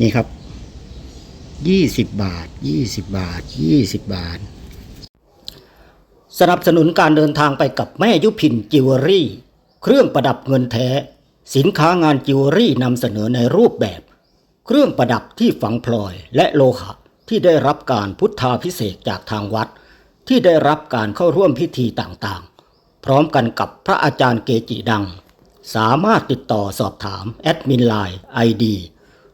นี่ครับยี่สิบบาทยี่สิบบาทยี่สิบบาท สนับสนุนการเดินทางไปกับแม่ยุพินจิวเวลรี่ เครื่องประดับเงินแท้ สินค้างานจิวเวลรี่นำเสนอในรูปแบบ เครื่องประดับที่ฝังพลอยและโลหะที่ได้รับการพุทธาพิเศษจากทางวัด ที่ได้รับการเข้าร่วมพิธีต่างๆ พร้อมกันกับพระอาจารย์เกจิดัง สามารถติดต่อสอบถามแอดมินไลน์ ID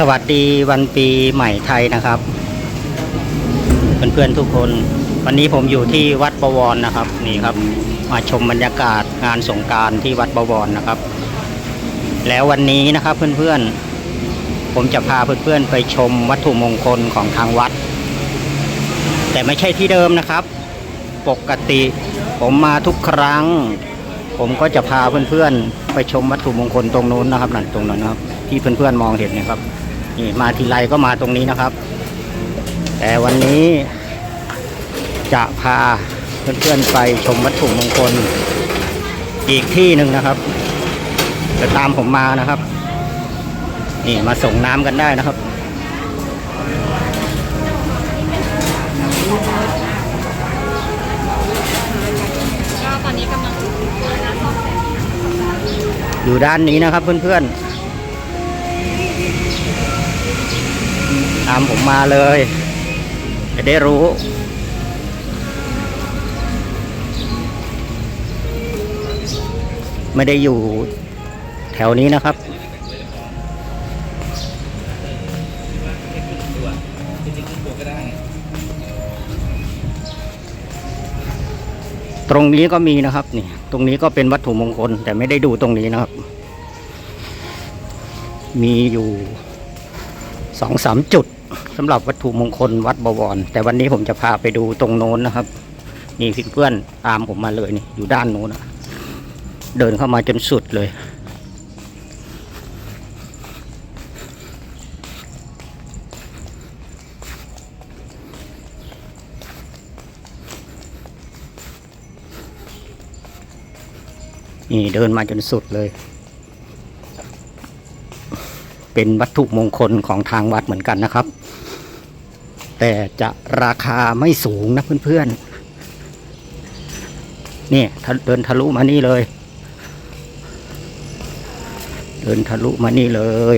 สวัสดีวันปีใหม่ไทยนะครับ เพื่อนๆทุกคน วันนี้ผมอยู่ที่วัดบวรนะครับนี่ครับ มาชมบรรยากาศงานสงการที่วัดบวรนะครับ แล้ววันนี้นะครับเพื่อนๆ ผมจะพาเพื่อนๆไปชมวัตถุมงคลของทางวัด แต่ไม่ใช่ที่เดิมนะครับ ปกติผมมาทุกครั้ง ผมก็จะพาเพื่อนๆไปชมวัตถุมงคลตรงนู้นนะครับนั่นตรงนั้นนะครับที่เพื่อนๆมองเห็นเนะครับ นี่มาทีไรก็มาตรงนี้นะครับ แต่วันนี้จะพาเพื่อนๆไปชมวัตถุมงคล อีกที่หนึ่งนะครับ จะตามผมมานะครับ นี่มาส่งน้ำกันได้นะครับก็ตอนนี้กำลังอยู่ด้านนี้นะครับเพื่อนๆ ตามผมมาเลย จะได้รู้ ไม่ได้อยู่แถวนี้นะครับ ตรงนี้ก็มีนะครับนี่ตรงนี้ก็เป็นวัตถุมงคล แต่ไม่ได้ดูตรงนี้นะครับ มีอยู่ สองสามจุดสำหรับวัตถุมงคลวัดบวร แต่วันนี้ผมจะพาไปดูตรงโน้นนะครับ นี่เพื่อนๆตามผมมาเลยนี่อยู่ด้านโน้นนะเดินเข้ามาจนสุดเลย นี่เดินมาจนสุดเลย เป็นวัตถุมงคลของทางวัดเหมือนกันนะครับ แต่จะราคาไม่สูงนะเพื่อนๆนี่เดินทะลุมานี่เลย เดินทะลุมานี่เลย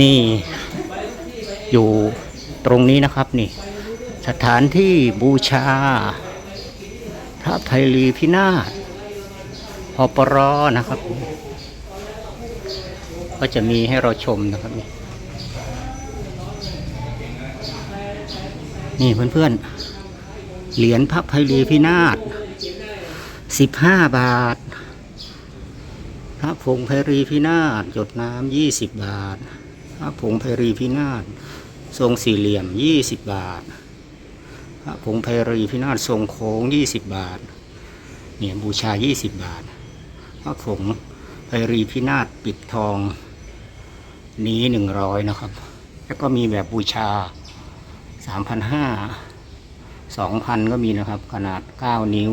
นี่อยู่ตรงนี้นะครับนี่ สถานที่บูชา พระไพรีพินาศพอปรอนะครับ ก็จะมีให้เราชมนะครับนี่นี่เพื่อนๆ เหรียญพระไพรีพินาศสิบห้าบาท พระผงไพรีพินาศหยดน้ำยี่สิบบาท พระผงไพรีพินาศทรงสี่เหลี่ยมยี่สิบบาท พระผงไพรีพินาศทรงโค้งยี่สิบบาท เนี่ยบูชายี่สิบบาท พระผงไพรีพินาศปิดทองนี้หนึ่งร้อยนะครับ แล้วก็มีแบบบูชาสามพันห้าสองพันก็มีนะครับ ขนาดเก้านิ้ว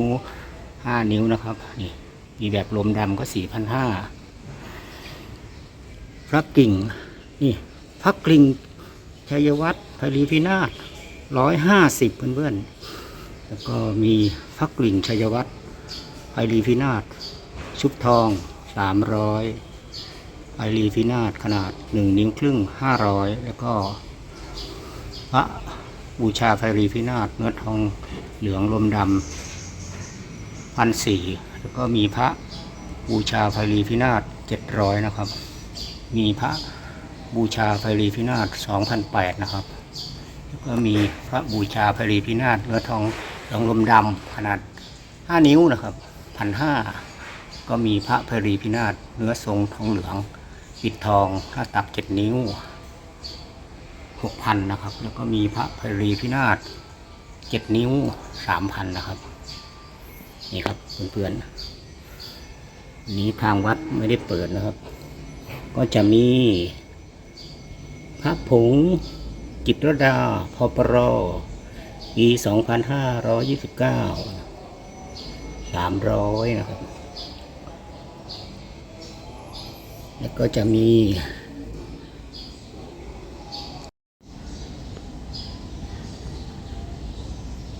ห้านิ้วนะครับนี่มีแบบลมดำก็สี่พันห้าพระกิ่ง นี่พระกิ่งชัยวัฒน์พรีพินาศร้อยห้าสิบเพื่อนๆ แล้วก็มีพระกิ่งชัยวัฒน์พรีพินาศชุบทองสามร้อยพรีพินาศขนาดหนึ่งนิ้วครึ่งห้าร้อยแล้วก็พระบูชาพรีพินาศเนื้อทองเหลืองลมดำพันสี่แล้วก็มีพระบูชาไฟรีพินาศเจ็ดร้อยนะครับ มีพระ บูชาไฟรีพินาศสองพันแปดนะครับ แล้วก็มีพระบูชาไฟรีพินาศเนื้อทองทองลมดำขนาดห้านิ้วนะครับพันห้าก็มีพระไฟรีพินาศเนื้อทรงทองเหลือง ปิดทองหน้าตักเจ็ดนิ้วหกพันนะครับ แล้วก็มีพระไพรีพินาศเจ็ดนิ้วสามพันนะครับ นี่ครับเพื่อนๆนี้ทางวัดไม่ได้เปิดนะครับ ก็จะมี ระผงจิตรดาพอปรปีสองพันห้าร้อยยี่สิบเก้าสามร้อยนะครับ แล้วก็จะมี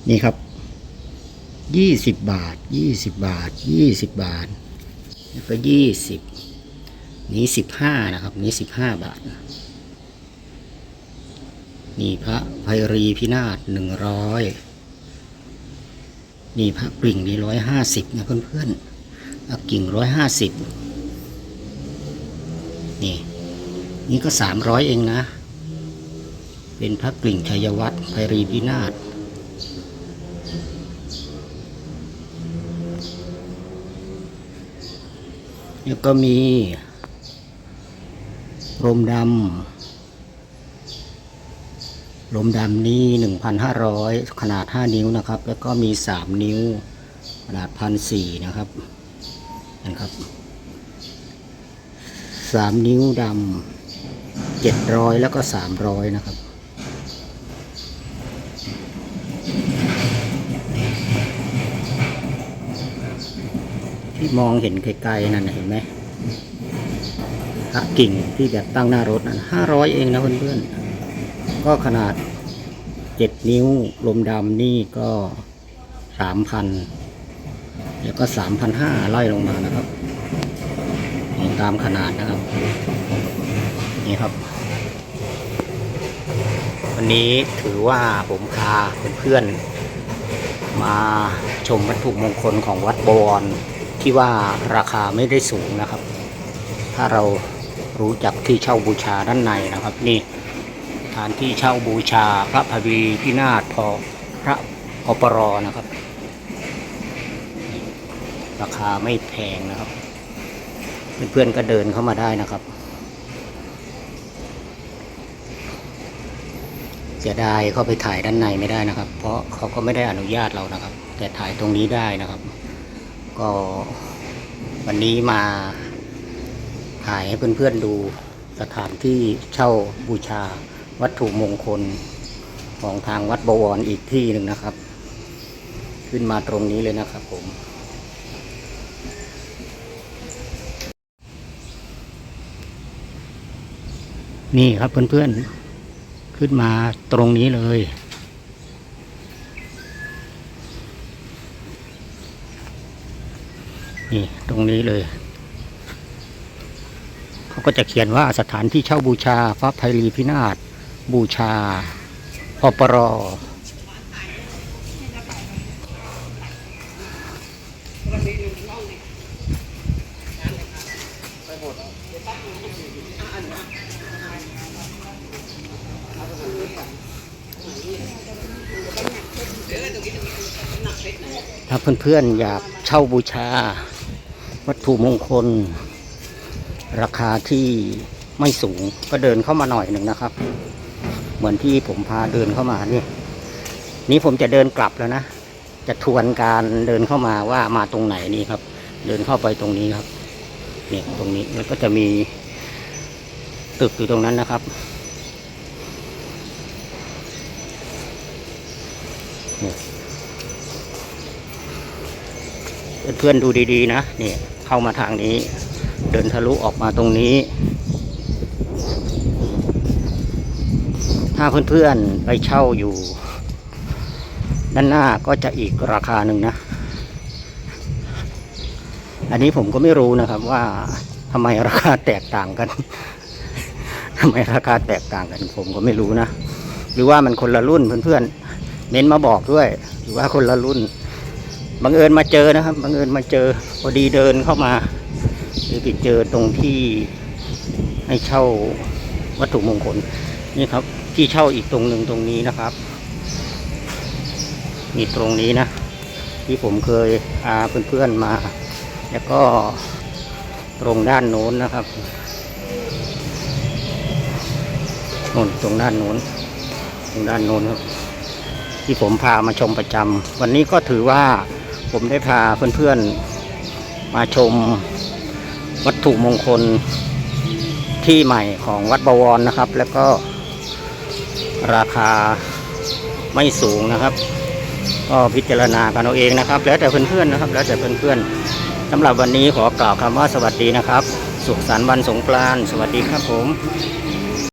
นี่ครับยี่สิบบาทยี่สิบบาทยี่สิบบาท แล้วก็ยี่สิบนี้สิบห้านะครับ นี้สิบห้าบาท นี่พระไพรีพินาศหนึ่งร้อยนี่พระกริ่งนี่ร้อยห้าสิบนะเพื่อนๆพระกิ่งร้อยห้าสิบนี่นี่ก็สามร้อยเองนะ เป็นพระกลิ่งชัยวัฒน์ไพรีพินาศแล้วก็มีลมดำ ลมดำนี่หนึ่งพันห้าร้อยขนาดห้านิ้วนะครับ แล้วก็มีสามนิ้ว ขนาดพันสี่นะครับนะครับสามนิ้วดำเจ็ดร้อยแล้วก็สามร้อยนะครับที่มองเห็นไกลๆนั่นเห็นไหมกิ่งที่แบบตั้งหน้ารถนั่นห้าร้อยเองนะเพื่อนๆ ก็ขนาดเจ็ดนิ้วลมดำนี่ก็สามพันแล้วก็สามพันห้าไล่ลงมานะครับนี่ตามขนาดนะครับ นี่ครับ วันนี้ถือว่าผมพาเพื่อนๆมาชมวัตถุมงคลของวัดบวรที่ว่าราคาไม่ได้สูงนะครับ ถ้าเรารู้จักที่เช่าบูชาด้านในนะครับ นี่ ถานที่เช่าบูชาพระพวีพินาศพอพระอปรนะครับ ราคาไม่แพงนะครับ เพื่อนๆก็เดินเข้ามาได้นะครับเสียดายเข้าไปถ่ายด้านในไม่ได้นะครับ เพราะเขาก็ไม่ได้อนุญาตเรานะครับ แต่ถ่ายตรงนี้ได้นะครับ ก็วันนี้มาถ่ายให้เพื่อนๆดูสถานที่เช่าบูชา วัตถุมงคลของทางวัดบวรอีกที่หนึ่งนะครับ ขึ้นมาตรงนี้เลยนะครับผม นี่ครับเพื่อนๆ ขึ้นมาตรงนี้เลยนี่ตรงนี้เลย เขาก็จะเขียนว่าสถานที่เช่าบูชาพระไพรีพินาศ บูชาพปรอถ้าเพื่อนๆอยากเช่าบูชา วัตถุมงคล ราคาที่ไม่สูงก็เดินเข้ามาหน่อยหนึ่งนะครับ เหมือนที่ผมพาเดินเข้ามานี่นี่ผมจะเดินกลับแล้วนะ จะทวนการเดินเข้ามาว่ามาตรงไหนนี่ครับ เดินเข้าไปตรงนี้ครับ เนี่ยตรงนี้แล้วก็จะมีตึกอยู่ตรงนั้นนะครับเพื่อนๆดูดีๆนะนี่เข้ามาทางนี้ เดินทะลุออกมาตรงนี้าเพื่อนๆไปเช่าอยู่ ด้านหน้าก็จะอีกราคาหนึ่งนะ อันนี้ผมก็ไม่รู้นะครับว่าทำไมราคาแตกต่างกันทำไมราคาแตกต่างกัน ผมก็ไม่รู้นะ หรือว่ามันคนละรุ่นเพื่อนๆเน้นมาบอกด้วย หรือว่าคนละรุ่นบังเอิญมาเจอนะครับบังเอิญมาเจอพอดีเดินเข้ามาหรือไปเจอตรงที่ให้เช่าวัตถุมงคลนี่ครับ ที่เช่าอีกตรงหนึ่งตรงนี้นะครับนี่ตรงนี้นะ ที่ผมเคยพาเพื่อนๆมา แล้วก็ตรงด้านโน้นนะครับโน่นตรงด้านโน้นตรงด้านโน้นครับ ที่ผมพามาชมประจำวันนี้ก็ถือว่าผมได้พาเพื่อนๆมาชมวัตถุมงคลที่ใหม่ของวัดบวรนะครับ แล้วก็ ราคาไม่สูงนะครับ ก็พิจารณากันเอาเองนะครับ แล้วแต่เพื่อนๆนะครับ แล้วแต่เพื่อนๆสำหรับวันนี้ขอกล่าวคำว่าสวัสดีนะครับ สุขสันต์วันสงกรานต์สวัสดีครับผม